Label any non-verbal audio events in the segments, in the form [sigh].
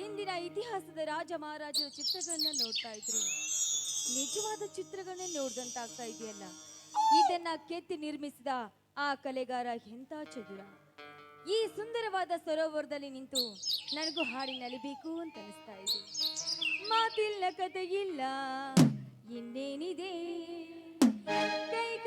ಹಿಂದಿನ ಇತಿಹಾಸದ ರಾಜ ಮಹಾರಾಜರ ಚಿತ್ರಗಳನ್ನ ನೋಡ್ತಾ ಇದ್ರು. ನಿಜವಾದ ಚಿತ್ರಗಳನ್ನೇ ನೋಡ್ದಂತಾಗ್ತಾ ಇದೆಯಲ್ಲ. ಇದನ್ನ ಕೆತ್ತಿ ನಿರ್ಮಿಸಿದ ಆ ಕಲೆಗಾರ ಎಂತ ಚದುರ. ಈ ಸುಂದರವಾದ ಸರೋವರದಲ್ಲಿ ನಿಂತು ನನಗೂ ಹಾಡಿ ನಲಿಬೇಕು ಅಂತ ಅನಿಸ್ತಾ ಇದೆ. ಮಾತಿಲ್ಲ ಕಥೆಯಿಲ್ಲ ಇನ್ನೇನಿದೆ? ಕೈ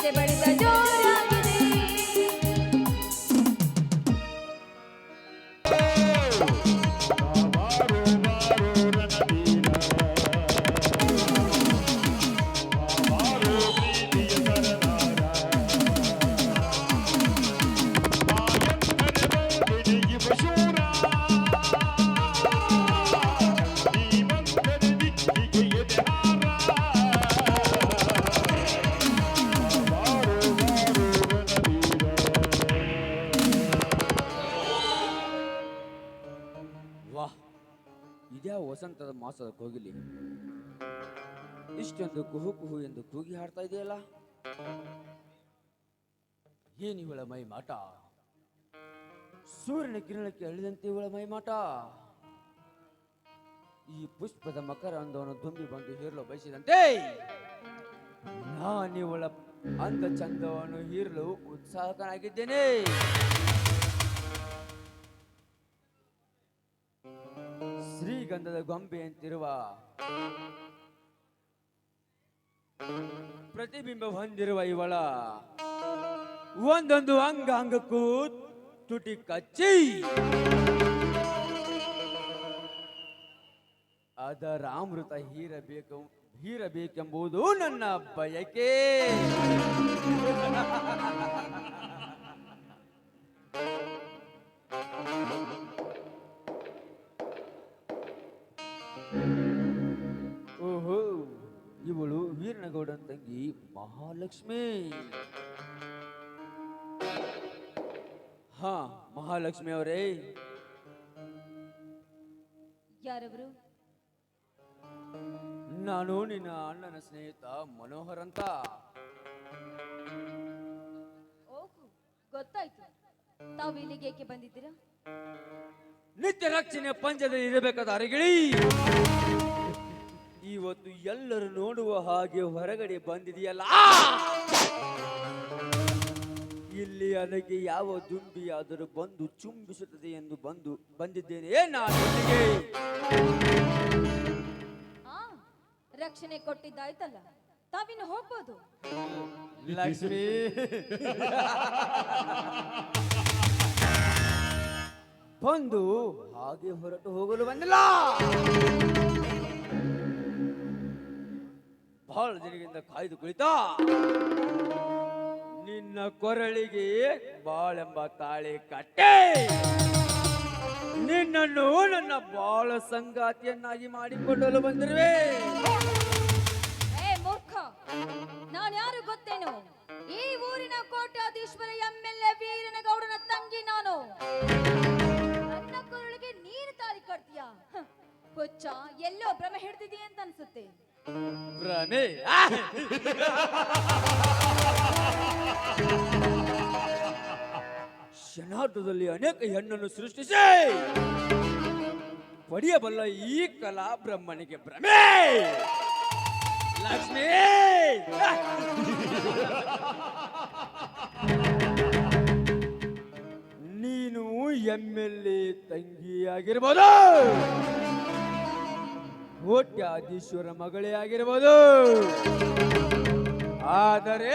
ಎದೆ ಬಡಿತ ಮಾಸದ ಕೋಗಿಲಿ. ಇಷ್ಟೊಂದು ಕುಹು ಕುಹು ಎಂದು ಕೂಗಿ ಹಾಡ್ತಾ ಇದೆಯಲ್ಲ? ಏನು ಇವಳ ಮೈ ಮಾಟ. ಸೂರ್ಯನ ಕಿರಣಕ್ಕೆ ಅಳಿದಂತೆ ಇವಳ ಮೈ ಮಾಟ. ಈ ಪುಷ್ಪದ ಮಕರ ಅಂದವನ್ನು ತುಂಬಿ ಬಂದು ಹೀರಲು ಬಯಸಿದಂತೆ, ನಾನಿವಳ ಅಂದ ಚಂದವನ್ನು ಹೀರಲು ಉತ್ಸಾಹಕನಾಗಿದ್ದೇನೆ. ಶ್ರೀಗಂಧದ ಗೊಂಬೆ ಅಂತಿರುವ ಪ್ರತಿಬಿಂಬ ಹೊಂದಿರುವ ಇವಳ ಒಂದೊಂದು ಅಂಗಾಂಗಕ್ಕೂ ತುಟಿ ಕಚ್ಚಿ. ಅದರ ಅಮೃತ ಹೀರಬೇಕು, ಹೀರಬೇಕೆಂಬುದು ನನ್ನ ಬಯಕೆ. [laughs] ತಂಗಿ ಮಹಾಲಕ್ಷ್ಮಿ. ಹಾ ಮಹಾಲಕ್ಷ್ಮಿ ಅವರೇ. ಯಾರವರು? ನಾನು ನಿನ್ನ ಅಣ್ಣನ ಸ್ನೇಹಿತ ಮನೋಹರ್ ಅಂತ. ಓಹೋ ಗೊತ್ತಾಯ್ತು. ತಾವು ಇಲ್ಲಿಗೆ ಏಕೆ ಬಂದಿದ್ದೀರಾ? ನಿತ್ಯ ರಕ್ಷಣೆ ಪಂಜದಲ್ಲಿ ಇರಬೇಕಾದ ಅರಗಿಳಿ. ಇವತ್ತು ಎಲ್ಲರೂ ನೋಡುವ ಹಾಗೆ ಹೊರಗಡೆ ಬಂದಿದೆಯಲ್ಲ? ಇಲ್ಲಿ ಅದಕ್ಕೆ ಯಾವ ದುಂಬಿಯಾದರೂ ಆದರೂ ಬಂದು ಚುಂಬಿಸುತ್ತದೆ ಎಂದು ಬಂದು ಬಂದಿದ್ದೇನೆ. ನಾನು ಇಲ್ಲಿಗೆ? ಆ ರಕ್ಷಣೆ ಕೊಟ್ಟಿದ್ದಾಯ್ತಲ್ಲ ತಾವಿನ್ನು ಹೋಗ್ಬೋದು. ಲಕ್ಷ್ಮಿ. ಬಂದು ಹಾಗೆ ಹೊರಟು ಹೋಗಲು ಬಂದಿಲ್ಲ. ಬಹಳ ದಿನದಿಂದ ಕಾಯ್ದು ಕುಳಿತ, ನಿನ್ನ ಕೊರಳಿಗೆ ಬಾಳೆಂಬ ತಾಳಿ ಕಟ್ಟೆ. ನಿನ್ನನ್ನು ನನ್ನ ಬಾಳ ಸಂಗಾತಿಯನ್ನಾಗಿ ಮಾಡಿಕೊಳ್ಳಲು ಬಂದಿರುವೆ. ಏ ಮೂರ್ಖ, ನಾನು ಯಾರು ಗೊತ್ತೇನು? ಈ ಊರಿನ ಕೋಟ್ಯಾಧೀಶ್ವರ ಎಂ ಎಲ್ ಎ ವೀರನ ಗೌಡನ ತಂಗಿ ನಾನು. ನನ್ನ ಕೊರಳಿಗೆ ನೀರು ತಾಳಿ ಕಟ್ತೀಯ? ಕೊಚ್ಚ ಎಲ್ಲೋ ಭ್ರಮೆ ಹಿಡ್ದಿದೀಯ ಅಂತ ಅನ್ಸುತ್ತೆ. ಕ್ಷಣಾರ್ಧದಲ್ಲಿ ಅನೇಕ ಹೆಣ್ಣನ್ನು ಸೃಷ್ಟಿಸಿ. ಪಡೆಯಬಲ್ಲ ಈ ಕಲಾ ಬ್ರಹ್ಮನಿಗೆ ಭ್ರಮೆ. ಲಕ್ಷ್ಮೀ. ನೀನು ಎಮ್ಮೆಲ್ಲಿ ಎಲ್ ತಂಗಿಯಾಗಿರ್ಬೋದು. ಕೋಟ್ಯಾಧೀಶ್ವರ ಮಗಳೇ ಆಗಿರ್ಬೋದು. ಆದರೆ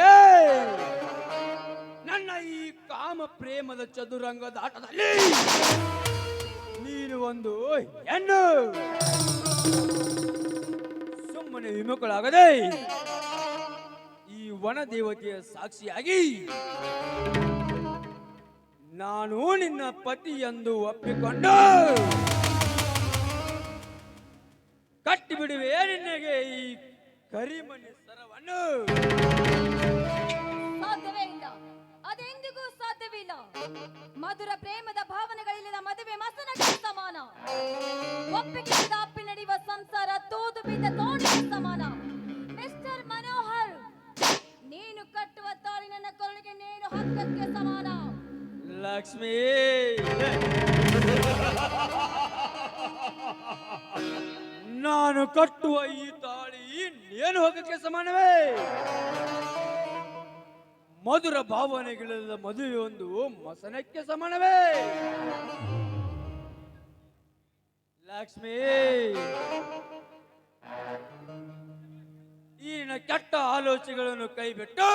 ನನ್ನ ಈ ಕಾಮ ಪ್ರೇಮದ ಚದುರಂಗದ ಆಟದಲ್ಲಿ ನೀನು ಒಂದು ಹೆಣ್ಣು. ಸುಮ್ಮನೆ ವಿಮುಖಳಾಗದೆ ಈ ವನ ದೇವತೆಯ ಸಾಕ್ಷಿಯಾಗಿ ನಾನು ನಿನ್ನ ಪತಿ ಎಂದು ಒಪ್ಪಿಕೊಂಡು ಕಟ್ಟಿ ಬಿಡುವೆ ನಿನಗೆ ಈ ಕರಿಮಣಿ ಸರವನ್ನು. ಸಾಧ್ಯವೇ ಇಲ್ಲ. ಅದೆಂದಿಗೂ ಸಾಧ್ಯವಿಲ್ಲ. ಮಧುರ ಪ್ರೇಮದ ಭಾವನೆಗಳಿಲ್ಲದ ಮದುವೆ ಮಸನಕ್ಕೆ ಸಮಾನ. ಒಪ್ಪಿಗೆ ಅಪ್ಪಿ ನಡೆಯುವ ಸಂಸಾರ ತೋದು ಬಿದ್ದ ತೋಣಿಗೆ ಸಮಾನ. ಮಿಸ್ಟರ್ ಮನೋಹರ್ ನೀನು ಕಟ್ಟುವ ತಾಳಿ ನನ್ನ ಕೊರಳಿಗೆ ನೀನು ಹಕ್ಕಕ್ಕೆ ಸಮಾನ. ಲಕ್ಷ್ಮಿ. ನಾನು ಕಟ್ಟುವ ಈ ತಾಳಿ ಏನು ಹೋಗಕ್ಕೆ ಸಮಾನವೇ? ಮಧುರ ಭಾವನೆಗಳಿಲ್ಲದ ಮದುವೆಯೊಂದು ಮಸನಕ್ಕೆ ಸಮಾನವೇ? ಲಕ್ಷ್ಮಿ ಈ ಕೆಟ್ಟ ಆಲೋಚನೆಗಳನ್ನು ಕೈಬಿಟ್ಟು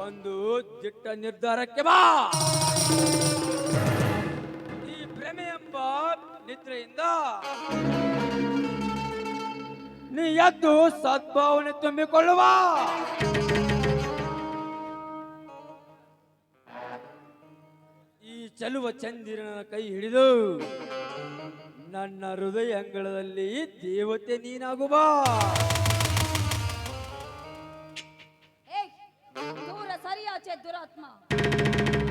ಒಂದು ದಿಟ್ಟ ನಿರ್ಧಾರಕ್ಕೆ ಬಾ. ಎಂಬ ನಿದ್ರೆಯಿಂದ. ನೀ ಎದ್ದು ಸದ್ಭಾವನೆ ತುಂಬಿಕೊಳ್ಳುವ. ಈ ಚಲುವ ಚಂದಿರನ ಕೈ ಹಿಡಿದು ನನ್ನ ಹೃದಯ ಅಂಗಳದಲ್ಲಿ ದೇವತೆ ನೀನಾಗುವ. ದೂರ ಸರಿಯಾಚೆ ದುರಾತ್ಮ.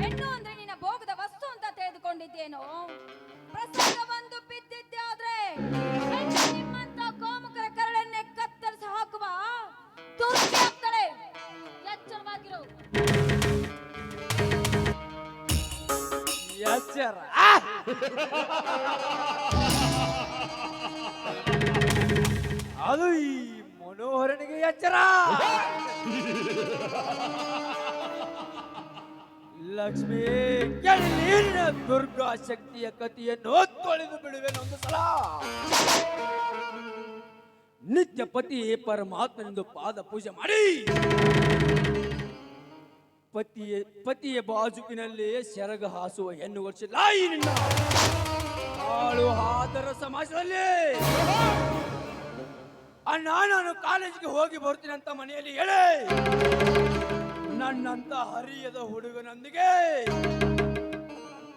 ಹೆಣ್ಣು ಅಂದ್ರೆ ನಿನ್ನ ಭೋಗದ ತಿಳಿದುಕೊಂಡಿದ್ದೇನೋ ಪ್ರಸಂಗ ಬಂದು ಬಿದ್ದಿದ್ದೆ ಆದ್ರೆ ನಿಮ್ಮಂತ ಕಾಮುಕರ ಕರಳನ್ನೇ ಕತ್ತರಿಸಿ ಹಾಕುವ ತುರ್ಸಿ ಆಗ್ತಾಳೆ. ಎಚ್ಚರವಾಗಿರು. ಎಚ್ಚರ. ಅದು ಈ ಮನೋಹರನಿಗೆ ಎಚ್ಚರ. ಲಕ್ಷ್ಮಿ ನೀರಿನ ದುರ್ಗಾ ಶಕ್ತಿಯ ಕತಿಯನ್ನು ತೊಳೆದು ಬಿಡುವೆನು ಒಂದು ಸಲ. ನಿತ್ಯ ಪತಿ ಪರಮಾತ್ಮನೆಂದು ಪಾದ ಪೂಜೆ ಮಾಡಿ. ಪತಿಯ ಪತಿಯ ಬಾಜುಕಿನಲ್ಲಿ ಸೆರಗ ಹಾಸುವ ಹೆಣ್ಣು ವರ್ಷ ಲಾಯಿ ನಿನ್ನ ಹಾಳು ಆದರ ಸಮಾಜದಲ್ಲಿ. ಅಣ್ಣ, ನಾನು ಕಾಲೇಜಿಗೆ ಹೋಗಿ ಬರ್ತೀನಿ ಅಂತ ಮನೆಯಲ್ಲಿ ಹೇಳಿ. ನನ್ನಂತ ಹರಿಯದ ಹುಡುಗನೊಂದಿಗೆ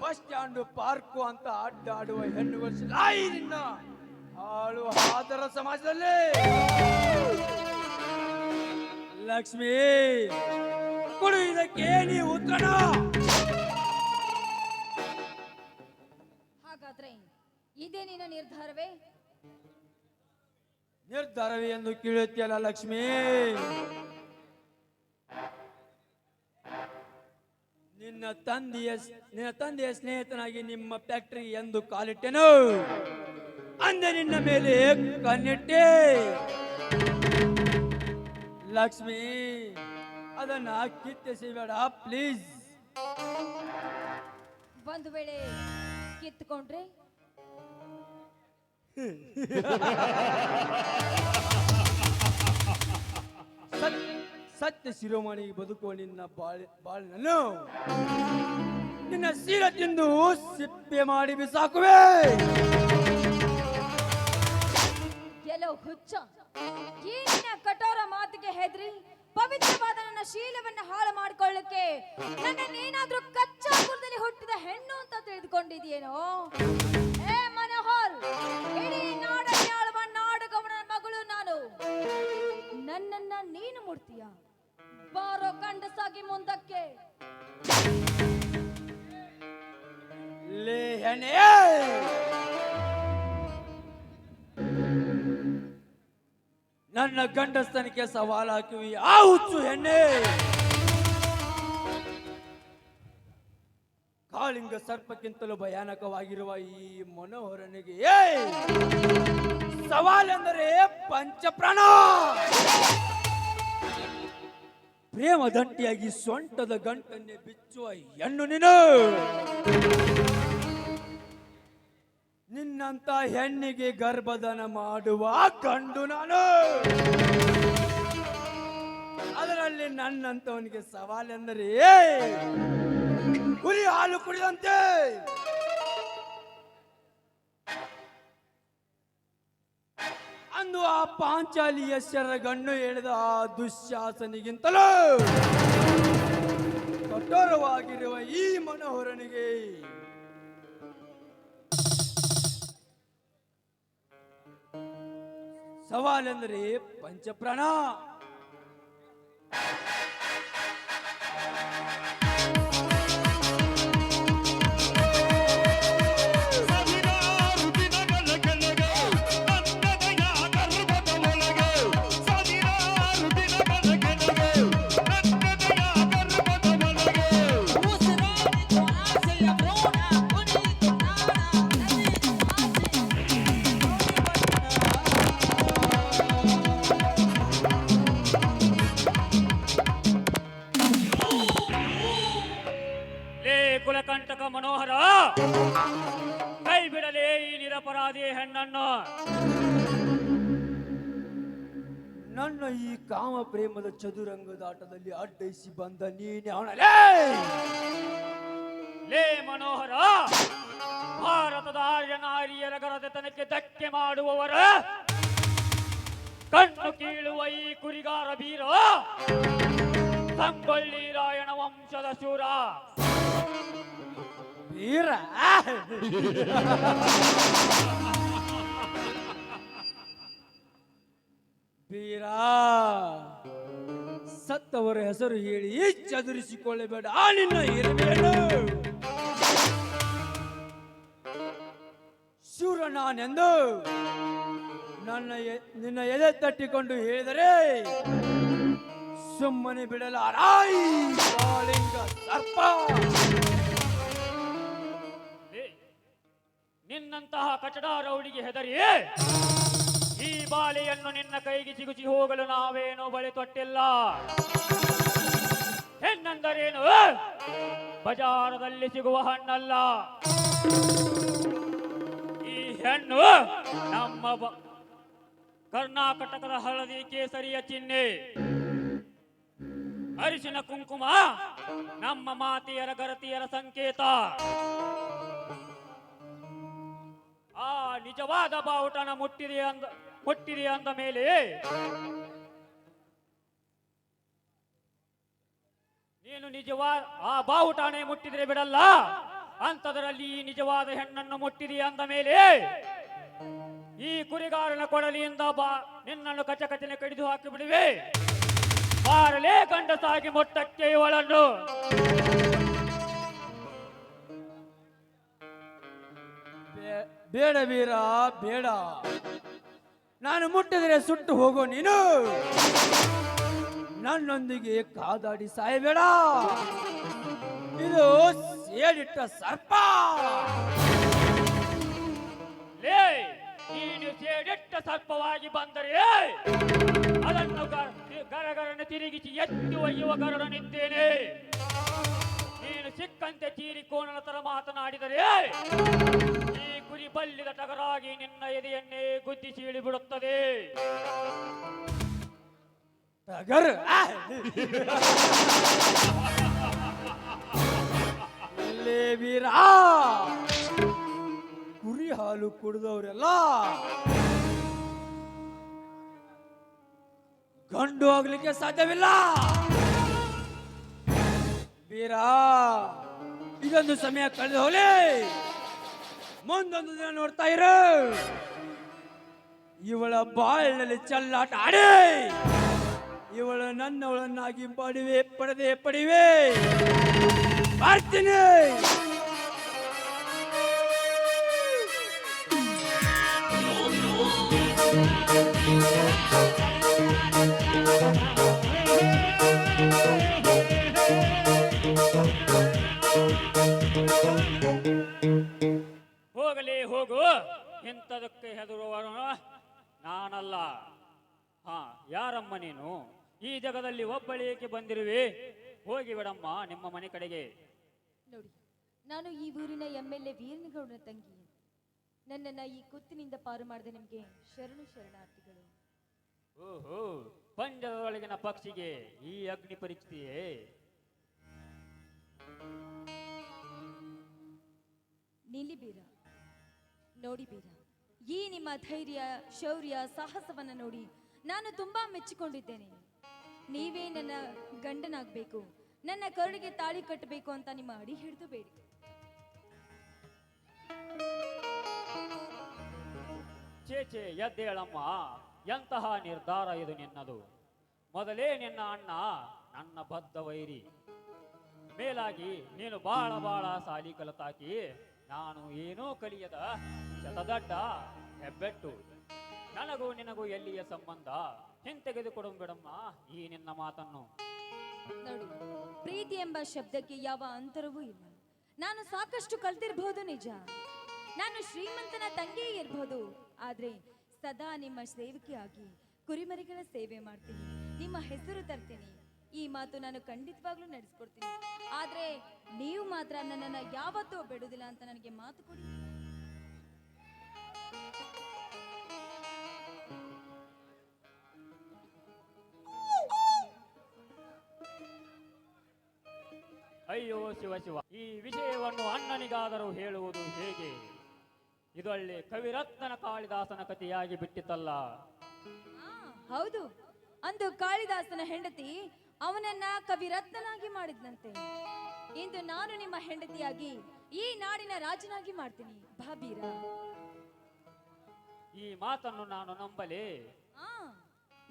ಬಸ್ ಸ್ಟ್ಯಾಂಡ್ ಪಾರ್ಕು ಅಂತ ಅಡ್ಡಾಡುವ ಹೆಣ್ಣು ವರ್ಷ ನಿನ್ನ. ಆಳು ಆದರ ಸಮಾಜದಲ್ಲಿ. ಲಕ್ಷ್ಮಿ ಕೊಡು ಇದಕ್ಕೆ ನೀ ಉತ್ತರ ಹಾಗಾದ್ರೆ ಇದೇ ನಿನ್ನ ನಿರ್ಧಾರವೇ? ನಿರ್ಧಾರವೇ ಎಂದು ಕೇಳುತ್ತೀಯಲ್ಲ ಲಕ್ಷ್ಮಿ. ನಿನ್ನ ತಂದೆಯ ನಿನ್ನ ತಂದೆಯ ಸ್ನೇಹಿತನಾಗಿ ನಿಮ್ಮ ಫ್ಯಾಕ್ಟರಿ ಎಂದು ಕಾಲಿಟ್ಟೆನು. ಅಂದೆ ನಿನ್ನ ಮೇಲೆ ಕಣ್ಣಿಟ್ಟೆ. ಲಕ್ಷ್ಮಿ ಅದನ್ನ ಕಿತ್ತೆಸಿಬೇಡ ಪ್ಲೀಸ್ ಒಂದು ವೇಳೆ ಕಿತ್ತುಕೊಂಡ್ರೆ? [laughs] ಸತ್ ಸತ್ಯ ಶಿರೋಮಣಿ ಬದುಕುವ ನಿನ್ನ ಬಾಳೆ ಬಾಳಿನನ್ನು. ನಿನ್ನ ಸೀರೆ ತಿಂದು ಸಿಪ್ಪೆ ಮಾಡಿ ಬಿಸಾಕುವೆ. ಕೆಲವು ಹುಚ್ಚ ಈ ಕಠೋರ ಮಾತಿಗೆ ಹೆದ್ರಿ ಪವಿತ್ರವಾದ ನನ್ನ ಶೀಲವನ್ನು ಹಾಳು ಮಾಡಿಕೊಳ್ಳಕ್ಕೆ ನನ್ನನ್ನೇನಾದ್ರೂ ಕಚ್ಚಾ ಕುಲದಲ್ಲಿ ಹುಟ್ಟಿದ ಹೆಣ್ಣು ಅಂತ ತಿಳಿದುಕೊಂಡಿದೆಯೇನೋ? ಏ ಮನೋಹರ್, ಇಡೀ ನಾಡಲ್ಲಿ ಆಳುವ ನಾಡಗವನ ಮಗಳು ನಾನು. ನನ್ನನ್ನ ನೀನು ಮುಡ್ತೀಯ ಬಾರೋ ಕಂಡಸಾಗಿ ಮುಂದಕ್ಕೆ. ನನ್ನ ಗಂಡಸ್ತನಿಗೆ ಸವಾಲು ಹಾಕಿವಿ. ಆ ಹುಚ್ಚು ಹೆಣ್ಣೆ! ಕಾಳಿಂಗ ಸರ್ಪಕ್ಕಿಂತಲೂ ಭಯಾನಕವಾಗಿರುವ ಈ ಮನೋಹರನಿಗೆ ಸವಾಲೆಂದರೆ ಪಂಚಪ್ರಾಣ! ಪ್ರೇಮ ದಂಟಿಯಾಗಿ ಸೊಂಟದ ಗಂಟನ್ನೇ ಬಿಚ್ಚುವ ಹೆಣ್ಣು ನೀನು. ನಿನ್ನಂತ ಹೆಣ್ಣಿಗೆ ಗರ್ಭಧನ ಮಾಡುವ ಕಂಡು ನಾನು. ಅದರಲ್ಲಿ ನನ್ನಂತವನಿಗೆ ಸವಾಲೆಂದರೆ ಕುರಿ ಹಾಲು ಕುಡಿದಂತೆ ಪಾಂಚಾಲಿಯ ಶರಗಣ್ಣು ಎಳೆದ ಆ ದುಶ್ಯಾಸನಿಗಿಂತಲೂ ಕಠೋರವಾಗಿರುವ ಈ ಮನೋಹರನಿಗೆ ಸವಾಲೆಂದರೆ ಪಂಚಪ್ರಾಣ. ಹೆಣ್ಣನ್ನು ನನ್ನ ಈ ಕಾಮ ಪ್ರೇಮದ ಚದುರಂಗದಾಟದಲ್ಲಿ ಅಡ್ಡೈಸಿ ಬಂದ ನೀನೆ ಅವನಲೇ ಲೇ! ಮನೋಹರ! ಭಾರತದ ಆರ್ಯ ನಾರಿಯರ ಗರದತನಕ್ಕೆ ಧಕ್ಕೆ ಮಾಡುವವರ ಕಣ್ಣು ಕೀಳುವ ಈ ಕುರಿಗಾರ ಬೀರ ಸಂಗೊಳ್ಳಿ ರಾಯಣ ವಂಶದ ಶೂರ. ವೀರ [laughs] ವೀರ ಸತ್ತವರ ಹೆಸರು ಹೇಳಿ ಚದುರಿಸಿಕೊಳ್ಳಬೇಡ ಆ ನಿನ್ನ ಇರಬೇಡ ಶೂರ ನಾನೆಂದು ನನ್ನ ನಿನ್ನ ಎದೆ ತಟ್ಟಿಕೊಂಡು ಹೇಳಿದರೆ ಸುಮ್ಮನೆ ಬಿಡಲಾರಾಯಿ ಸರ್ಪ. ನಿನ್ನಂತಹ ಕಚಡ ರೌಡಿಗೆ ಹೆದರಿ ಈ ಬಾಲೆಯನ್ನು ನಿನ್ನ ಕೈಗೆ ಚಿಗುಚಿ ಹೋಗಲು ನಾವೇನು ಬಳೆ ತೊಟ್ಟಿಲ್ಲ ಹೆಣ್ಣಂದರೇನು ಬಜಾರದಲ್ಲಿ ಸಿಗುವ ಹಣ್ಣಲ್ಲ. ಈ ಹೆಣ್ಣು ನಮ್ಮ ಕರ್ನಾಟಕದ ಹಳದಿ ಕೇಸರಿಯ ಚಿಹ್ನೆ ಅರಿಶಿನ ಕುಂಕುಮ ನಮ್ಮ ಮಾತೆಯರ ಗರತಿಯರ ಸಂಕೇತ. ಆ ನಿಜವಾದ ಬಾವುಟನ ಮುಟ್ಟಿದೆ ಅಂದ ಮುಟ್ಟಿದೆ ಅಂದ ಮೇಲೆ ನೀನು ನಿಜವಾದ ಆ ಬಾವುಟಾಣೆ ಮುಟ್ಟಿದ್ರೆ ಬಿಡಲ್ಲ. ಅಂತದರಲ್ಲಿ ಈ ನಿಜವಾದ ಹೆಣ್ಣನ್ನು ಮುಟ್ಟಿರಿ ಅಂದ ಮೇಲೆ ಈ ಕುರಿಗಾರನ ಕೊಡಲಿಯಿಂದ ಬಾ, ನಿನ್ನನ್ನು ಕಚಕಚನೆ ಕಡಿದು ಹಾಕಿ ಬಿಡುವೆ ಬಾರಲೇ ಗಂಡಸಾಗಿ ಮೊಟ್ಟಕ್ಕೆ ಇವಳನ್ನು. ಬೇಡ ವೀರ, ಬೇಡ. ನಾನು ಮುಟ್ಟಿದರೆ ಸುಟ್ಟು ಹೋಗೋ ನೀನು. ನನ್ನೊಂದಿಗೆ ಕಾದಾಡಿ ಸಾಯಬೇಡ. ಇದು ಸೇಡಿಟ್ಟ ಸರ್ಪ. ಲೇ, ನೀನು ಸೇಡಿಟ್ಟ ಸರ್ಪವಾಗಿ ಬಂದರೆ ಅದನ್ನು ಗರಗರನ್ನು ತಿರುಗಿಸಿ ಎತ್ತಿ ಒಯ್ಯುವ ಗರಡನಿದ್ದೇನೆ. ನೀನು ಸಿಕ್ಕಂತೆ ಚೀರಿ ಕೋಣನ ತರ ಮಾತನಾಡಿದರೆ ಕುರಿ ಬಲ್ಲಿದ ಟಗರಾಗಿ ನಿನ್ನ ಎದೆಯನ್ನೇ ಗುದ್ದಿ ಸೀಳಿ ಬಿಡುತ್ತದೆ ಟಗರ್? ಆ! ಇಲ್ಲೇ ವೀರ! ಕುರಿ ಹಾಲು ಕುಡಿದವರೆಲ್ಲ ಗಂಡು ಹೋಗ್ಲಿಕ್ಕೆ ಸಾಧ್ಯವಿಲ್ಲ. ವೀರ ಇದೊಂದು ಸಮಯ ಕಳೆದು ಹೋಗ್ಲಿ ಮುಂದೊಂದು ದಿನ ನೋಡ್ತಾ ಇರು. ಇವಳ ಬಾಳಿನಲ್ಲಿ ಚಲ್ಲಾಟ ಆಡಿ. ಇವಳು ನನ್ನವಳನ್ನಾಗಿ ಪಡಿವೆ, ಪಡೆದೆ, ಪಡಿವೆ. ಬರ್ತೀನಿ. ಹೋಗಲಿ ಯಾರಮ್ಮ ನೀನು? ಈ ಜಗದಲ್ಲಿ ಒಬ್ಬಳೇಕೆ ಬಂದಿರುವೆ? ಹೋಗಿ ಬಿಡಮ್ಮ ನಿಮ್ಮ ಮನೆ ಕಡೆಗೆ. ನೋಡಿ ನಾನು ಈ ಊರಿನ ಎಂ ಎಲ್ ಎ ವೀರನಗೌಡನ ತಂಗಿ ನನ್ನನ್ನ ಈ ಕುತ್ತಿನಿಂದ ಪಾರು ಮಾಡಿದ ನಿಮಗೆ ಶರಣು ಶರಣಾರ್ಥಿಗಳು. ಓಹೋ ಪಂಜರದೊಳಗಿನ ಪಕ್ಷಿಗೆ ಈ ಅಗ್ನಿ ಪರೀಕ್ಷೆಯೇ ನಿಲ್ಲಿ ಬೀರ ನೋಡಿ ಬೀರ. ಈ ನಿಮ್ಮ ಧೈರ್ಯ ಶೌರ್ಯ ಸಾಹಸವನ್ನ ನೋಡಿ ನಾನು ತುಂಬಾ ಮೆಚ್ಚಿಕೊಂಡಿದ್ದೇನೆ. ನೀವೇ ನನ್ನ ಗಂಡನಾಗಬೇಕು. ನನ್ನ ಕರುಳಿಗೆ ತಾಳಿ ಕಟ್ಟಬೇಕು ಅಂತ ನಿಮ್ಮ ಅಡಿ ಹಿಡಿದು ಬೇಡಿ. ಛೇ ಎದ್ದೇಳಮ್ಮ. ಎಂತಹ ನಿರ್ಧಾರ ಇದು ನಿನ್ನದು? ಮೊದಲೇ ನಿನ್ನ ಅಣ್ಣ ನನ್ನ ಬದ್ಧ ವೈರಿ. ಮೇಲಾಗಿ ನೀನು ಬಾಳ ಬಾಳ ಸಾಲಿ ಕಲತಾಕಿ, ನಾನು ಏನೂ ಕಲಿಯದ ಶತದಡ್ಡ ಹೆಬ್ಬೆಟ್ಟು. ನನಗೂ ನಿನಗೂ ಎಲ್ಲಿಯ ಸಂಬಂಧ? ಹಿಂತೆಗೆದುಕೊಡು ಬಿಡಮ್ಮ, ಈ ನಿನ್ನ ಮಾತನ್ನು. ನೋಡಿ, ಪ್ರೀತಿ ಎಂಬ ಶಬ್ದಕ್ಕೆ ಯಾವ ಅಂತರವೂ ಇಲ್ಲ. ನಾನು ಸಾಕಷ್ಟು ಕಲ್ತಿರ್ಬಹುದು ನಿಜ. ನಾನು ಶ್ರೀಮಂತನ ತಂಗಿ ಇರ್ಬಹುದು ಆದ್ರೆ ಸದಾ ನಿಮ್ಮ ಸೇವಕಿಯಾಗಿ ಕುರಿಮರಿಗಳ ಸೇವೆ ಮಾಡ್ತೀನಿ. ನಿಮ್ಮ ಹೆಸರು ತರ್ತೀನಿ. ಈ ಮಾತು ನಾನು ಖಂಡಿತವಾಗ್ಲೂ ನಡೆಸ್ಕೊಡ್ತೀನಿ. ಆದ್ರೆ ನೀವು ಮಾತ್ರ ನನ್ನನ್ನ ಯಾವತ್ತೂ ಬಿಡುದಿಲ್ಲ ಅಂತ ನನಗೆ ಮಾತು ಕೊಡಿ. ಅಯ್ಯೋ ಶಿವ ಶಿವ ಈ ವಿಷಯವನ್ನು ಅಣ್ಣನಿಗಾದರೂ ಹೇಳುವುದು ಹೇಗೆ? ಇದೊಳ್ಳೆ ಕವಿರತ್ನ ಕಾಳಿದಾಸನ ಕಥೆಯಾಗಿ ಬಿಟ್ಟಿತಲ್ಲ. ಹೌದು. ಅಂದು ಕಾಳಿದಾಸನ ಹೆಂಡತಿ ಅವನನ್ನ ಕವಿರತ್ನನಾಗಿ ಮಾಡಿದ್ನಂತೆ. ಇಂದು ನಾನು ನಿಮ್ಮ ಹೆಂಡತಿಯಾಗಿ ಈ ನಾಡಿನ ರಾಜನಾಗಿ ಮಾಡ್ತೀನಿ ಭಾಬೀರ. ಈ ಮಾತನ್ನು ನಾನು ನಂಬಲೇ?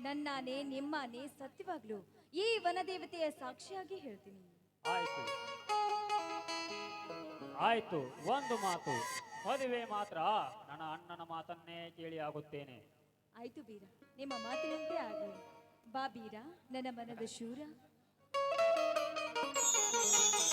ನನ್ನಾನೇ ನಿಮ್ಮಾನೇ ಸತ್ಯವಾಗ್ಲು ಈ ವನದೇವತೆಯ ಸಾಕ್ಷಿಯಾಗಿ ಹೇಳ್ತೀನಿ. ಆಯ್ತು. ಆಯ್ತು, ಒಂದು ಮಾತು. ಮದುವೆ ಮಾತ್ರ. ನನ್ನ ಅಣ್ಣನ ಮಾತನ್ನೇ ಕೇಳಿ ಆಗುತ್ತೇನೆ. ಆಯ್ತು ಬೀರ. ನಿಮ್ಮ ಮಾತಿನಂತೆ ಆಗಲಿ. ಬಾ ಬೀರ, ನನ್ನ ಮನದ ಶೂರ.